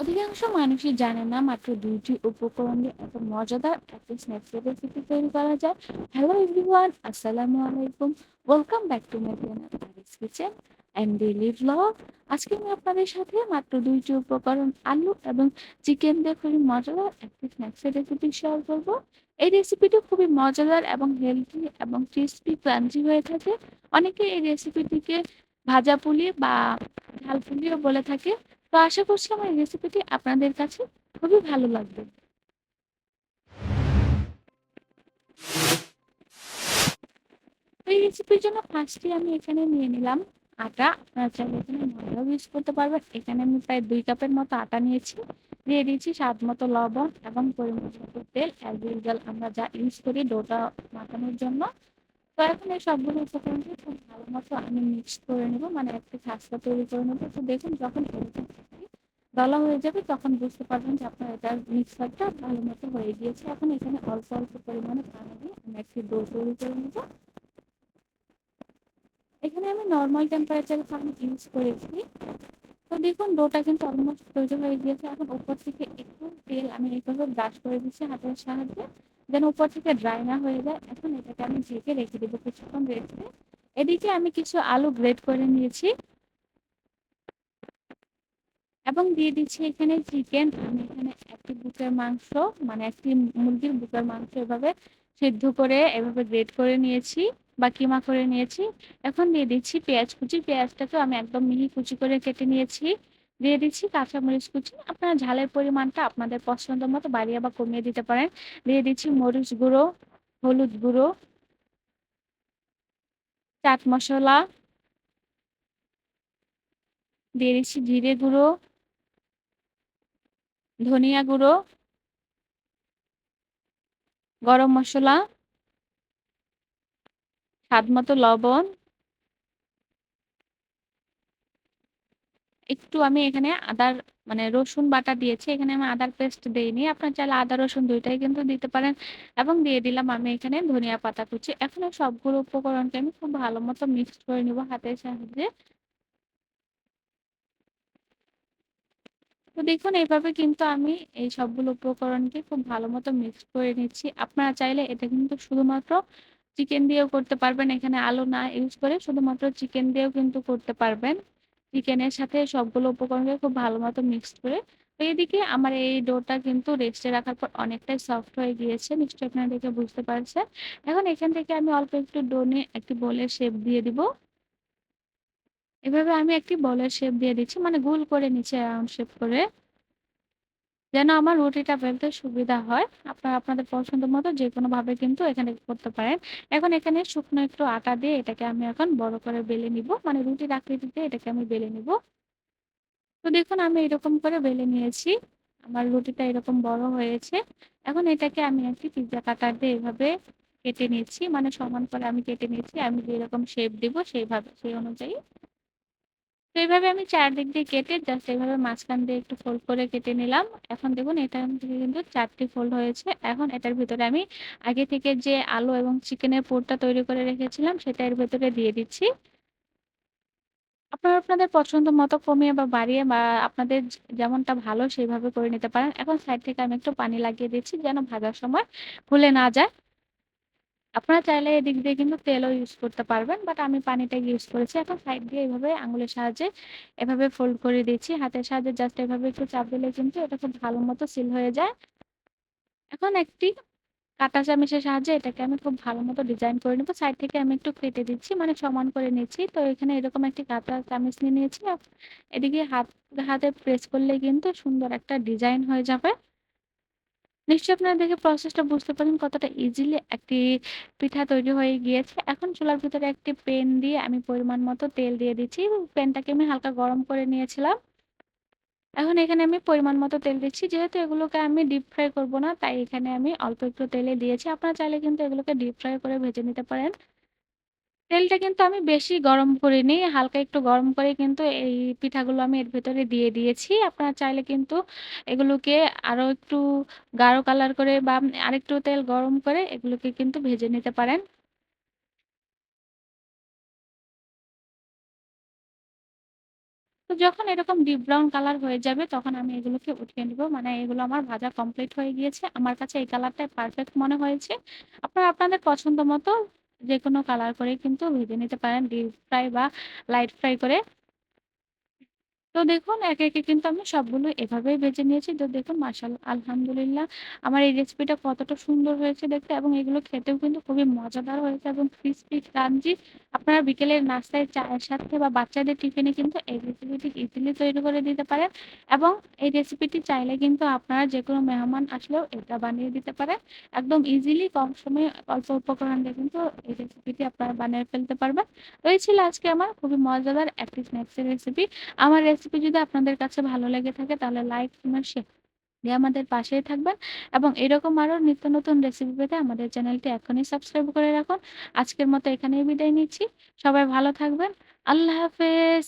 অধিকাংশ মানুষই জানে না মাত্র দুইটি উপকরণ দিয়ে এত মজাদার একটা স্ন্যাক্স রেসিপি তৈরি করা যায়। হ্যালো এভরিওয়ান আসসালামু আলাইকুম। Welcome back to my channel Aris kitchen and daily vlog আজকে আমি আপনাদের সাথে মাত্র দুইটি উপকরণ, আলু এবং চিকেন দিয়ে খুবই মজাদার একটি স্ন্যাক্সের রেসিপি শেয়ার করব। এই রেসিপিটি খুবই মজাদার এবং হেলদি এবং ক্রিস্পি ক্রাঞ্চি হয়ে থাকে। অনেকে এই রেসিপিটিকে ভাজা পুলি বা ঝাল পুলিও বলে থাকে। তো আশা করছি আমার এই রেসিপিটি আপনাদের কাছে খুবই ভালো লাগবে। এই রেসিপির জন্য ফার্স্টে আমি এখানে নিয়ে নিলাম। আটা, আপনারা চাইলে এখানে ময়দাও ইউজ করতে পারবেন। এখানে আমি প্রায় দুই কাপের মতো আটা নিয়েছি। দিয়ে দিয়েছি স্বাদ মতো লবণ এবং পরিমাণ মতো তেল অ্যাজ ইউজুয়াল আমরা যা ইউজ করি ডোটা মাখানোর জন্য। তো এখন এই সবগুলো খুব মতো আমি মিক্স করে নেব মানে একটা খাস্তা তৈরি করে নেব। তো দেখুন, যখন এরকম দলা হয়ে যাবে, তখন বুঝতে পারবেন যে আপনার এটার মিক্সারটা ভালো মতো হয়ে গিয়েছে। এখন এখানে অল্প অল্প পরিমাণে পানি দিয়ে আমি একটি ডো তৈরি করে নেব। এখানে আমি নর্মাল টেম্পারেচার পানি ইউজ করেছি। তো দেখুন ডোটা কিন্তু অলমোস্ট তৈরি হয়ে গিয়েছে। এখন উপর থেকে একটু তেল আমি এইভাবে ব্রাশ করে দিচ্ছি হাতের সাহায্যে, যেন উপর থেকে ড্রাই না হয়ে যায়। এখন এটাকে আমি ঢেকে রেখে দেবো কিছুক্ষণ রেখে এদিকে আমি কিছু আলু গ্রেড করে নিয়েছি। এবং দিয়ে দিচ্ছি এখানে চিকেন আমি এখানে একটি বুকের মাংস মানে একটি মুরগির বুকের মাংস এভাবে সিদ্ধ করে এভাবে গ্রেড করে নিয়েছি বা কিমা করে নিয়েছি। এখন দিয়ে দিচ্ছি পেঁয়াজ কুচি পেঁয়াজটাকে আমি একদম মিহি কুচি করে কেটে নিয়েছি। দিয়ে দিচ্ছি কাঁচামরিচ কুচি, আপনারা ঝালের পরিমাণটা আপনাদের পছন্দ মতো বাড়িয়ে বা কমিয়ে দিতে পারেন। দিয়ে দিচ্ছি মরিচ গুঁড়ো, হলুদ গুঁড়ো চাট মশলা দিয়ে দিচ্ছি জিরে গুঁড়ো, ধনিয়া গুঁড়ো, গরম মশলা, স্বাদ মতো লবণ। একটু আমি এখানে আদার মানে রসুন বাটা দিয়েছি, এখানে আমি আদার পেস্ট দিইনি, আপনার চাইলে আদা, রসুন দুইটাই কিন্তু দিতে পারেন। এবং দিয়ে দিলাম আমি এখানে ধনিয়া পাতা কুচি। এখন সবগুলো উপকরণকে আমি খুব ভালো মতো মিক্সড করে নিব হাতের সাহায্যে। তো দেখুন, এইভাবে কিন্তু আমি এই সবগুলো উপকরণকে খুব ভালো মতো মিক্স করে নিচ্ছি। আপনারা চাইলে এটা কিন্তু শুধুমাত্র চিকেন দিয়েও করতে পারবেন। এখানে আলু না ইউজ করে শুধুমাত্র চিকেন দিয়েও কিন্তু করতে পারবেন। চিকেনের সাথে সবগুলো উপকরণকে খুব ভালো মতো মিক্সড করে। তো এদিকে আমার এই ডোটা কিন্তু রেস্টে রাখার পর অনেকটাই সফট হয়ে গিয়েছে, নিশ্চয়ই আপনারা দেখে বুঝতে পারছেন। এখন এখান থেকে আমি অল্প একটু ডোনে একটি বলের শেপ দিয়ে দিব। এভাবে আমি একটি বলের শেপ দিয়ে দিচ্ছি মানে গোল করে নিচে রাউন্ড শেপ করে। যেন আমার রুটিটা বেলতে সুবিধা হয়। আপনারা আপনাদের পছন্দ মতো যে কোনো ভাবে কিন্তু এখানে করতে পারেন। এখন এখানে শুকনো একটু আটা দিয়ে এটাকে আমি এখন বড় করে বেলে নিব। মানে রুটির আকৃতিতে এটাকে আমি বেলে নিব। তো দেখুন, আমি এরকম করে বেলে নিয়েছি। আমার রুটিটা এরকম বড় হয়েছে। এখন এটাকে আমি একটি পিৎজা কাটার দিয়ে এভাবে কেটে নিচ্ছি। মানে সমান করে আমি কেটে নিচ্ছি। আমি যেরকম শেপ দিব সেইভাবে, সেই অনুযায়ী তো এইভাবে আমি চারদিক দিয়ে কেটে জাস্ট এইভাবে মাঝখান দিয়ে একটু ফোল্ড করে কেটে নিলাম। এখন দেখুন, এটা থেকে কিন্তু চারটি ফোল্ড হয়েছে। এখন এটার ভিতরে আমি আগে থেকে যে আলু এবং চিকেনের পুরটা তৈরি করে রেখেছিলাম, সেটা এর ভেতরে দিয়ে দিচ্ছি। আপনারা আপনাদের পছন্দ মতো কমিয়ে বা বাড়িয়ে বা আপনাদের যেমনটা ভালো সেইভাবে করে নিতে পারেন। এখন সাইড থেকে আমি একটু পানি লাগিয়ে দিচ্ছি যেন ভাজার সময় ফুলে না যায়। আপনারা চাইলে এদিক দিয়ে কিন্তু তেলও ইউজ করতে পারবেন বাট আমি পানিটা ইউজ করেছি। এখন সাইড দিয়ে এইভাবে আঙুলের সাহায্যে এভাবে ফোল্ড করে দিচ্ছি। হাতের সাহায্যে জাস্ট এভাবে একটু চাপ দিলে কিন্তু এটা খুব ভালো মতো সিল হয়ে যায়। এখন একটি কাঁটা চামিচের সাহায্যে এটাকে আমি খুব ভালো মতো ডিজাইন করে নেব। সাইড থেকে আমি একটু কেটে দিচ্ছি মানে সমান করে নিচ্ছি। তো এখানে এরকম একটি কাঁটা চামিচ নিয়ে নিয়েছি। এদিকে হাত, হাতে প্রেস করলে কিন্তু সুন্দর একটা ডিজাইন হয়ে যাবে। নিশ্চয়ই আপনারা দেখে প্রসেসটা বুঝতে পারেন কতটা ইজিলি একটি পিঠা তৈরি হয়ে গিয়েছে। এখন চুলার ভিতরে একটি পেন দিয়ে আমি পরিমাণ মতো তেল দিয়ে দিচ্ছি পেনটাকে আমি হালকা গরম করে নিয়েছিলাম। এখন এখানে আমি পরিমাণ মতো তেল দিচ্ছি। যেহেতু এগুলোকে আমি ডিপ ফ্রাই করব না, তাই এখানে আমি অল্প একটু তেলে দিয়েছি। আপনারা চাইলে কিন্তু এগুলোকে ডিপ ফ্রাই করে ভেজে নিতে পারেন। তেলটা কিন্তু আমি বেশি গরম করিনি হালকা একটু গরম করে কিন্তু এই পিঠাগুলো আমি এর ভেতরে দিয়ে দিয়েছি আপনারা চাইলে কিন্তু এগুলোকে আরও একটু গাঢ় কালার করে বা আরেকটু তেল গরম করে এগুলোকে কিন্তু ভেজে নিতে পারেন তো যখন এরকম ডিপ ব্রাউন কালার হয়ে যাবে তখন আমি এগুলোকে উঠিয়ে নিব। মানে এগুলো আমার ভাজা কমপ্লিট হয়ে গিয়েছে। আমার কাছে এই কালারটাই পারফেক্ট মনে হয়েছে। আপনারা আপনাদের পছন্দ মতো যেকোনো কালার করে কিন্তু ভেজে নিতে পারেন ডিপ ফ্রাই বা লাইট ফ্রাই করে। তো দেখুন একে, একে কিন্তু আমি সবগুলো এভাবেই ভেজে নিয়েছি। তো দেখুন মাশাআল্লাহ আলহামদুলিল্লাহ আমার এই রেসিপিটা কতটা সুন্দর হয়েছে দেখতে এবং এগুলো খেতেও কিন্তু খুবই মজাদার হয়েছে এবং ক্রিসপি ক্রাঞ্চি। আপনারা বিকেলের নাস্তায় চায়ের সাথে বা বাচ্চাদের টিফিনে কিন্তু এই রেসিপিটি ইজিলি তৈরি করে দিতে পারেন এবং এই রেসিপিটি চাইলে কিন্তু আপনারা যে কোনো মেহমান আসলেও এটা বানিয়ে দিতে পারেন। একদম ইজিলি কম সময়ে অল্প উপকরণ দিয়ে কিন্তু এই রেসিপিটি আপনারা বানিয়ে ফেলতে পারবেন। তো এই ছিল আজকে আমার খুবই মজাদার একটি স্ন্যাকসের রেসিপি। আমার রেসিপি যদি আপনাদের কাছে ভালো লেগে থাকে তাহলে লাইক, কমেন্ট, শেয়ার দিয়ে আমাদের পাশেই থাকবেন এবং এরকম আরও নিত্য নতুন রেসিপি পেতে আমাদের চ্যানেলটি এখনই সাবস্ক্রাইব করে রাখুন। আজকের মতো এখানেই বিদায় নিচ্ছি। সবাই ভালো থাকবেন। আল্লাহ হাফেজ।